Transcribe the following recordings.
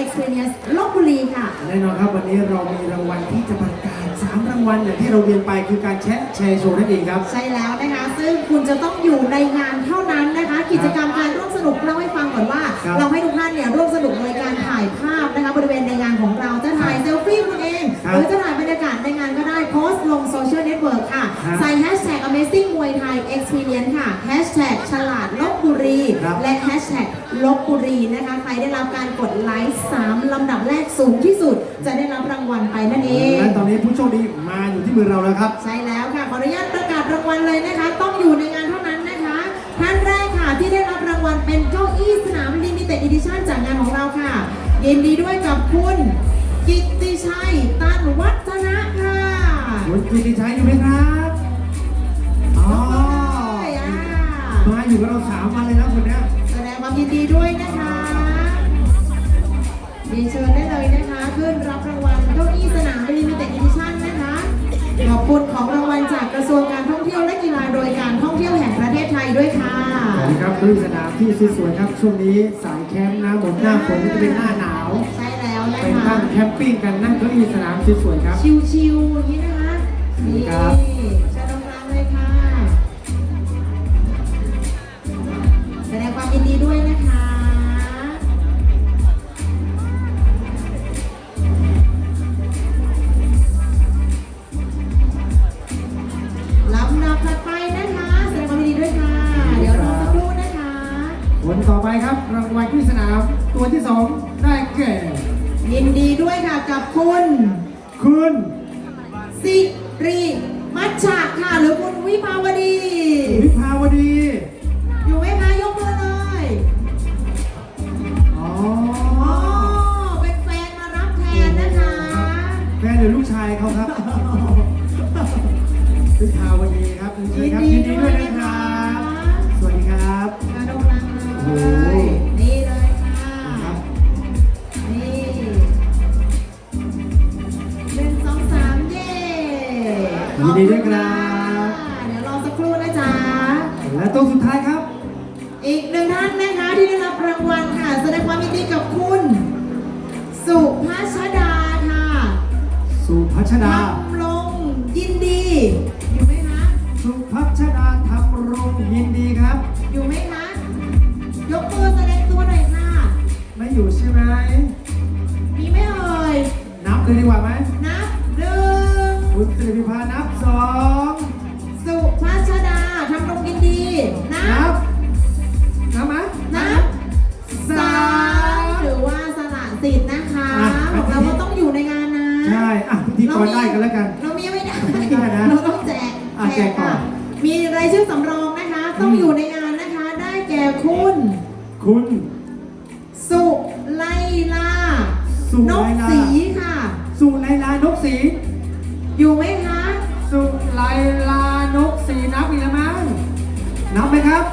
Experience ลบบุรีค่ะ แน่นอนครับวันนี้เรามีรางวัลที่จะประกาศสามรางวัลอย่างที่เราเรียนไปคือการแชร์แชร์โชว์นั่นเองครับ ใช่แล้วนะคะ ซึ่งคุณจะต้องอยู่ในงานเท่านั้นนะคะ กิจกรรมการร่วมสนุกเล่าให้ฟังก่อนว่า ครับเราให้ทุกท่านเนี่ยร่วมสนุกโดยการถ่ายภาพนะคะบริเวณในงานของเราจะถ่ายเซลฟี่คุณเอง ครับหรือจะถ่ายบรรยากาศในงานก็ได้โพสต์ลงโซเชียลเน็ตเวิร์กค่ะ ครับ ใส่แฮชแท็ก Amazing มวยไทย Experience ค่ะแฮชแท็กฉลาดลบบุ รี ครับ และแฮชแท็กลบบุรีนะคะ ใครได้รับการกดไลค์3ลำดับแรกสูงที่สุด จะได้รับรางวัลไปนั่นเอง และตอนนี้ผู้โชคดีมาอยู่ที่มือเราแล้วครับ ใช่แล้วค่ะ ขออนุญาตประกาศรางวัลเลยนะคะ ต้องอยู่ในงานเท่านั้นนะคะ ท่านแรกค่ะที่ได้รับรางวัลเป็นเก้าอี้สนามลิมิเต็ดอีดิชั่นจากงานของเราค่ะ ยินดีด้วยกับคุณกิตติชัยตันวัฒนะค่ะ คุณกิติชัยอยู่ไหมครับ อ๋อใช่อะมาอยู่กับเราสามวัน ดงความยินดีด้วยนะคะเรียนเชิญได้เลยนะคะ ขึ้นรับรางวัลเก้าอี้สนามลิมิเต็ดอีดิชั่นนะคะ ขอบคุณของรางวัลจากกระทรวงการท่องเที่ยวและกีฬาโดยการท่องเที่ยวแห่งประเทศไทยด้วยค่ะสวัสดีครับด้วยสนามที่สวยๆครับช่วงนี้สายแคมป์นะหมดหน้าฝนก็จะเป็นหน้าหนาวใช่แล้วนะไปคะตั้งแคมปิ้งกันนั่งเก้าอี้สนามสวยๆครับ ชิวๆอย่างนี้นะคะ นี่ครับ ยินดีด้วยค่ะกับคุณ คุณสิริมัชชะค่ะหรือคุณวิภาวดี วิภาวดี อยู่ไหมคะยกมือเลยอ๋ออ๋อเป็นแฟนมารับแทนนะคะ แฟนหรือลูกชายเขาครับ วิภาวดีครับเชิญครับยินดีด้วยนะครับ ยินดีด้วยครับ เดี๋ยวรอสักครู่นะจ๊ะ และตัวสุดท้ายครับ อีกหนึ่งท่านนะคะที่ได้รับรางวัลค่ะ แสดงความยินดีกับคุณ สุภัชดาค่ะ สุพัชดา คุณสิริพิพานับสองสุภัชดาทำลงยินดีนันับบนับไหมนับสามหรือว่าสละสิทธิ์นะคะอะบอกเราก็ต้องอยู่ในงานนะใช่อะพิธีกรได้กันแล้วกัน เรามีไม่ได้ไม่ได้นะเราต้องแจกอะแจกก่อนค่ะมีรายชื่อสำรองนะคะ ต้องอยู่ในงานนะคะ ได้แก่คุณ คุณสุไลลาสุนไลกลาสีค่ะ สุไลลานกสี อยู่ไหมคะ สุไลลานกสีนับอีกแล้วมั้งนับไหมครับ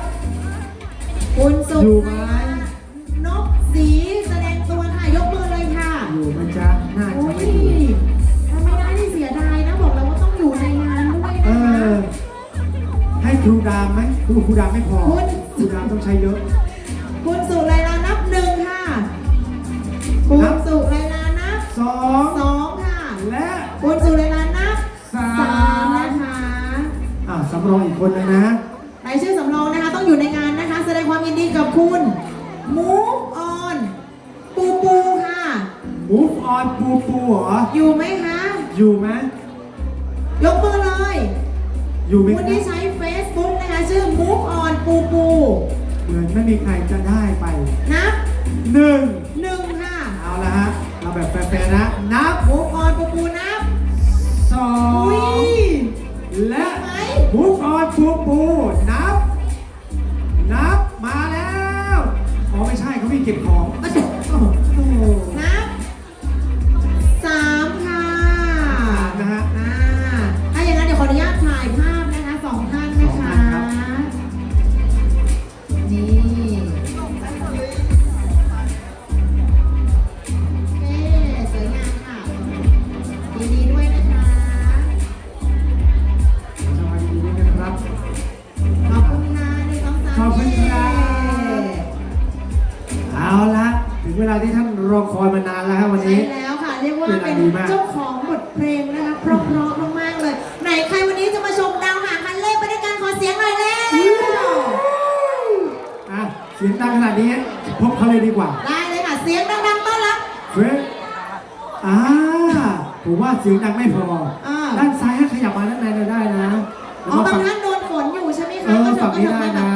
คุณสุอยู่ไหมไลลานกสีแสดงตัวค่ะ ยกมือเลยค่ะ อยู่ไหมันจะน่าโอ้จะยไม่อยู่ถ้าไม่ได้นี่เสียดายนะ บอกแล้วว่าต้องอยู่ในงานด้วยเอนะคะอให้ครูดามไหมครูครูดามไม่พอคุณ ครูดามต้องใช้เยอะำรองอีกคนนึงนะ รายชื่อสำรองนะคะต้องอยู่ในงานนะคะ แสดงความยินดีกับคุณ Move on ปูปูค่ะ Move on ปูปูเหรอ อยู่ไหมคะอยู่ไหมยกมือเลยอยู่ไหมคุคณรับที่ใช้ Facebook นะคะชื่อ Move on ปูปูเหมือนไม่มีใครจะได้ไปนับหนึ่งหนึ่งค่ะ เอาละฮะ เราแบบแฟร์ๆนะ นับ Move on ปูปูนับสออุ้งยและไหม Move on ปูปูนับ นับมาแล้วอ๋อไม่ใช่เขามีเก็บของอะเดี๋ยวโอ้โหนับสามค่ะนะฮะ อ่าถ้าอย่างนั้นเดี๋ยวขออนุญาตถ่ายภาพ เย้เอาละถึงเวลาที่ท่านรอคอยมานานแล้วครับวันใช่นี้แล้วค่ะ เรียกว่าเวลาเป็นดีมากเจ้าของบทเพลงนะคะเพราะๆมากๆเลย ไหนใครวันนี้จะมาชมดาวหางคันเลขไปด้วยกันขอเสียงหน่อยเร็วอะเสียงดังขนาดนี้พบเขาเลยดีกว่า ได้เลยค่ะ เสียงดังๆต้อนรับเฟรดอ่าผมว่าเสียงดังไม่พออ่าด้านซ้ายให้ขยับมาด้านในเราได้นะแล้วอ๋อก็บางฝั่งท่านโดนฝนอยู่ใช่ไหมเอคะอก็ฝั่งนี้ได้นะ